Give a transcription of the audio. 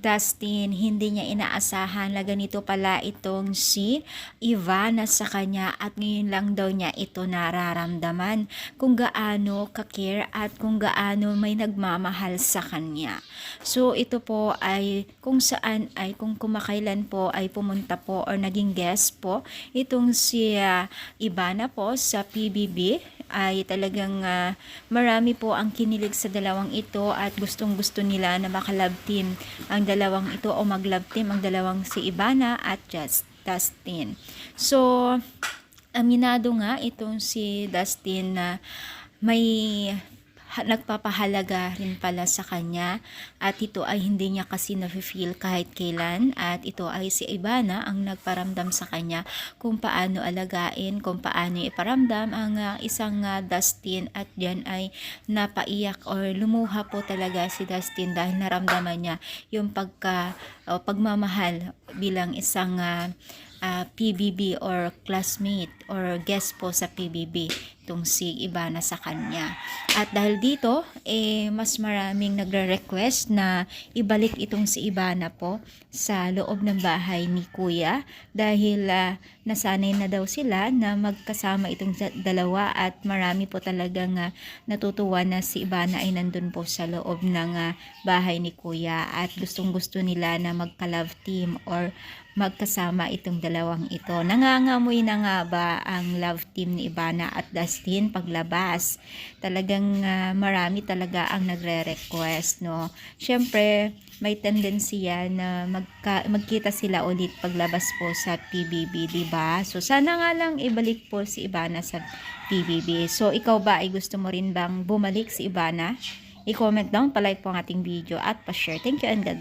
Dustin, hindi niya inaasahan na ganito pala itong si Ivana sa kanya at ngayon lang daw niya ito nararamdaman kung gaano ka-care at kung gaano may nagmamahal sa kanya. So ito po ay kung saan ay kung kumakailan po ay pumunta po or naging guest po itong si ah, Ivana po sa PBB ay talagang ah, marami po ang kinilig sa dalawang ito at gustong gusto nila na makalove team ang dalawang ito o mag-love team ang dalawang si Ivana at Just Dustin. So, aminado nga itong si Dustin na may nagpapahalaga rin pala sa kanya. At ito ay hindi niya kasi na-feel kahit kailan. At ito ay si Ivana ang nagparamdam sa kanya kung paano alagain, kung paano iparamdam ang ah, isang ah, Dustin. At diyan ay napaiyak or lumuha po talaga si Dustin dahil naramdaman niya yung pagka o pagmamahal bilang isang ah, ah, PBB or classmate or guest po sa PBB itong si Ivana sa kanya. At dahil dito, eh, mas maraming nagre-request na ibalik itong si Ivana po sa loob ng bahay ni Kuya dahil ah, nasanay na daw sila na magkasama itong da- dalawa at marami po talagang ah, natutuwa na si Ivana ay nandun po sa loob ng ah, bahay ni Kuya at gustong gusto nila na magka-love team or magkasama itong dalawang ito. Nangangamoy na nga ba ang love team ni Ivana at Dustin paglabas? Talagang ah, marami talaga ang nagre-request, no? Siyempre, may tendency yan na magka, magkita sila ulit paglabas po sa PBB, di ba? So, sana nga lang ibalik po si Ivana sa PBB. So, ikaw ba ay gusto mo rin bang bumalik si Ivana? I-comment down, palike po ang ating video at pa-share. Thank you and God